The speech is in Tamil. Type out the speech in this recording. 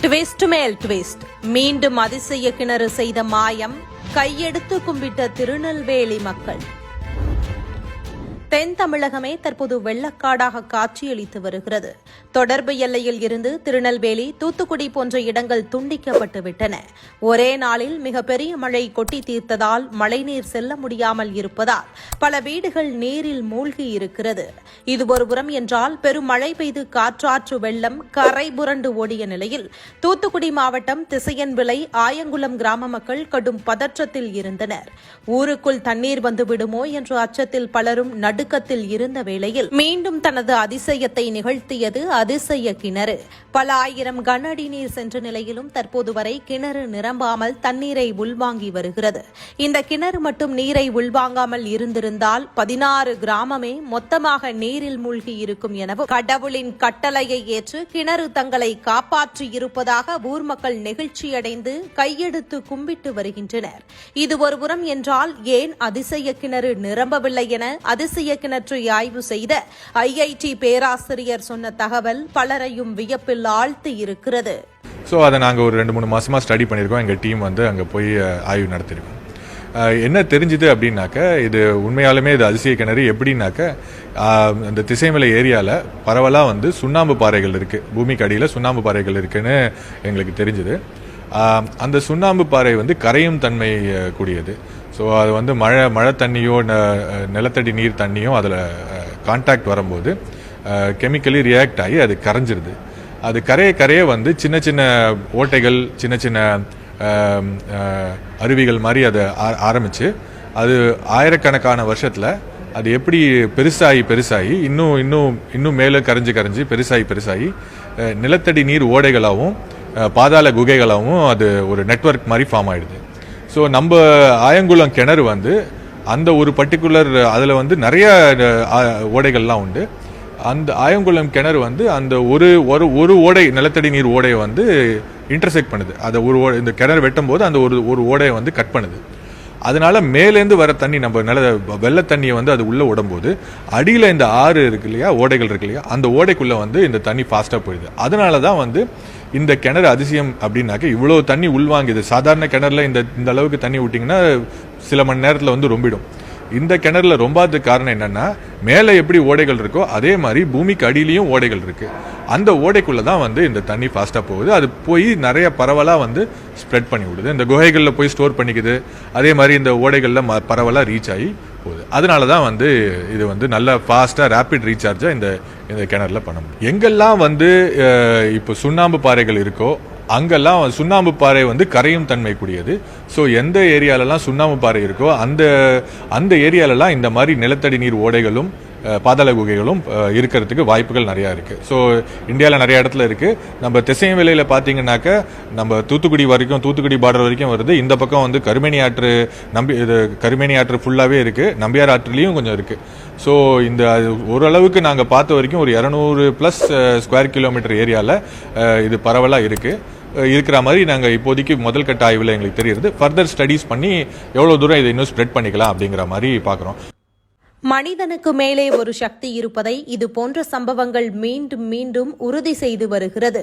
ட்விஸ்ட் மேல் ட்விஸ்ட் மீண்டும் அதிசய கிணறு செய்த மாயம் கையெடுத்து கும்பிட்ட திருநெல்வேலி மக்கள். தென் தமிழகமே தற்போது வெள்ளக்காடாக காட்சியளித்து வருகிறது. தொடர்பு எல்லையில் இருந்து திருநெல்வேலி தூத்துக்குடி போன்ற இடங்கள் துண்டிக்கப்பட்டுவிட்டன ஒரே நாளில் மிகப்பெரிய மழை கொட்டி தீர்த்ததால் மழைநீர் செல்ல முடியாமல் இருப்பதால் பல வீடுகள் நீரில் மூழ்கி இருக்கிறது. இது ஒருபுறம் என்றால் பெரும் மழை பெய்து காற்றாற்று வெள்ளம் கரை புரண்டு ஓடிய நிலையில் தூத்துக்குடி மாவட்டம் திசையன் விலை ஆயங்குளம் கிராம மக்கள் கடும் பதற்றத்தில் இருந்தனர். ஊருக்குள் தண்ணீர் வந்துவிடுமோ என்ற அச்சத்தில் பலரும் நடுக்கத்தில் இருந்த வேளையில் மீண்டும் தனது அதிசயத்தை நிகழ்த்தியது அதிசய கிணறு. பல ஆயிரம் கன அடி நீர் சென்ற நிலையிலும் தற்போது வரை கிணறு நிரம்பாமல் தண்ணீரை உள்வாங்கி வருகிறது. இந்த கிணறு மட்டும் நீரை உள்வாங்காமல் இருந்திருந்தால் பதினாறு கிராமமே மொத்தமாக நீரில் மூழ்கி இருக்கும் எனவும் கடவுளின் கட்டளையை ஏற்று கிணறு தங்களை காப்பாற்றி இருப்பதாக ஊர் மக்கள் நெகிழ்ச்சியடைந்து கையெடுத்து கும்பிட்டு வருகின்றனர். இது ஒருபுறம் என்றால் ஏன் அதிசய கிணறு நிரம்பவில்லை என அதிசய கிணற்றை ஆய்வு செய்த ஐஐடி பேராசிரியர் சொன்ன தகவல் பலரையும் வியப்பில் ஆழ்த்தி இருக்கிறது. ஸோ அதை நாங்கள் ஒரு ரெண்டு மூணு மாசமா ஸ்டடி பண்ணியிருக்கோம். எங்கள் டீம் வந்து அங்கே போய் ஆய்வு நடத்தியிருக்கோம். என்ன தெரிஞ்சுது அப்படின்னாக்க இது உண்மையாலுமே இது அதிசய கிணறு. எப்படின்னாக்க அந்த திசைமலை ஏரியாவில் பரவலாக வந்து சுண்ணாம்பு பாறைகள் இருக்குது பூமிக்கு அடியில் சுண்ணாம்பு பாறைகள் இருக்குன்னு எங்களுக்கு தெரிஞ்சுது. அந்த சுண்ணாம்பு பாறை வந்து கரையும் தன்மை கூடியது. ஸோ அது வந்து மழை மழை தண்ணியோ ந- நிலத்தடி நீர் தண்ணியோ அதில் கான்டாக்ட் வரும்போது கெமிக்கலி ரியாக்ட் ஆகி அது கரைஞ்சிருது. அது கரைய கரைய வந்து சின்ன சின்ன ஓட்டைகள் சின்ன சின்ன அருவிகள் மாதிரி அதை ஆ- அது ஆயிரக்கணக்கான வருஷத்தில் அது எப்படி பெருசாகி பெருசாகி இன்னும் இன்னும் இன்னும் மேலே கரைஞ்சி கரைஞ்சி பெருசாகி பெருசாகி நிலத்தடி நீர் ஓடைகளாகவும் பாதாள குகைகளாகவும் அது ஒரு நெட்வொர்க் மாதிரி ஃபார்ம் ஆயிடுது. ஸோ நம்ம ஆயங்குளம் கிணறு வந்து அந்த ஒரு பர்டிகுலர் அதில் வந்து நிறைய ஓடைகள்லாம் உண்டு. அந்த ஆயங்குளம் கிணறு வந்து அந்த ஒரு ஒரு ஒரு ஓடை நிலத்தடி நீர் ஓடையை வந்து இன்டர்செக்ட் பண்ணுது. அதை ஒரு ஓடை இந்த கிணறு வெட்டும் போது அந்த ஒரு ஒரு ஓடையை வந்து கட் பண்ணுது. அதனால மேலேருந்து வர தண்ணி நம்ம நில வெள்ள தண்ணியை வந்து அது உள்ளே விடும்போது அடியில் இந்த ஆறு இருக்கு இல்லையா ஓடைகள் இருக்கு இல்லையா அந்த ஓடைக்குள்ளே வந்து இந்த தண்ணி ஃபாஸ்ட்டாக போயிடுது. அதனால தான் வந்து இந்த கிணறு அதிசயம் அப்படின்னாக்க இவ்வளோ தண்ணி உள்வாங்குது சாதாரண கிணறுல இந்த இந்த அளவுக்கு தண்ணி விட்டிங்கன்னா சில மணி நேரத்தில் வந்து ரொம்பிடும். இந்த கிணறுல ரொம்பாததுக்கு காரணம் என்னென்னா மேலே எப்படி ஓடைகள் இருக்கோ அதே மாதிரி பூமிக்கு அடியிலையும் ஓடைகள் இருக்குது அந்த ஓடைக்குள்ளே தான் வந்து இந்த தண்ணி ஃபாஸ்ட்டாக போகுது. அது போய் நிறைய பரவலாக வந்து ஸ்ப்ரெட் பண்ணி விடுது. இந்த குகைகளில் போய் ஸ்டோர் பண்ணிக்குது. அதே மாதிரி இந்த ஓடைகளில் ம பரவலாக ரீச் ஆகி போகுது. அதனால தான் வந்து இது வந்து நல்ல ஃபாஸ்ட்டாக ரேப்பிட் ரீசார்ஜாக இந்த இந்த கிணறுல பண்ண முடியும். எங்கெல்லாம் வந்து இப்போ சுண்ணாம்பு பாறைகள் இருக்கோ அங்கெல்லாம் சுண்ணாம்பு பாறை வந்து கரையும் தன்மை கூடியது ஸோ எந்த ஏரியாலலாம் சுண்ணாம்பு பாறை இருக்கோ அந்த அந்த ஏரியாலலாம் இந்த மாதிரி நிலத்தடி நீர் ஓடைகளும் பாதாள குகைகளும் இருக்கிறதுக்கு வாய்ப்புகள் நிறையா இருக்குது ஸோ இந்தியாவில் நிறைய இடத்துல இருக்குது நம்ம திசையும் வேலையில் பார்த்தீங்கன்னாக்க நம்ம தூத்துக்குடி வரைக்கும் தூத்துக்குடி பார்டர் வரைக்கும் வருது. இந்த பக்கம் வந்து கருமேனி ஆற்று நம்பி இது கருமேனி ஆற்று ஃபுல்லாகவே இருக்குது நம்பியார் ஆற்றுலேயும் கொஞ்சம் இருக்குது ஸோ இந்த அது ஓரளவுக்கு நாங்கள் பார்த்த வரைக்கும் ஒரு இரநூறு ப்ளஸ் ஸ்கொயர் கிலோமீட்டர் ஏரியாவில் இது பரவலாக இருக்குது இருக்கிற மாதிரி நாங்கள் இப்போதைக்கு முதல் கட்ட ஆய்வில் எங்களுக்கு தெரியுது. ஃபர்தர் ஸ்டடீஸ் பண்ணி எவ்வளோ தூரம் இதை இன்னும் ஸ்ப்ரெட் பண்ணிக்கலாம் அப்படிங்கிற மாதிரி பார்க்குறோம் மனிதனுக்கு மேலே ஒரு சக்தி இருப்பதை இது போன்ற சம்பவங்கள் மீண்டும் மீண்டும் உறுதி செய்து வருகிறது.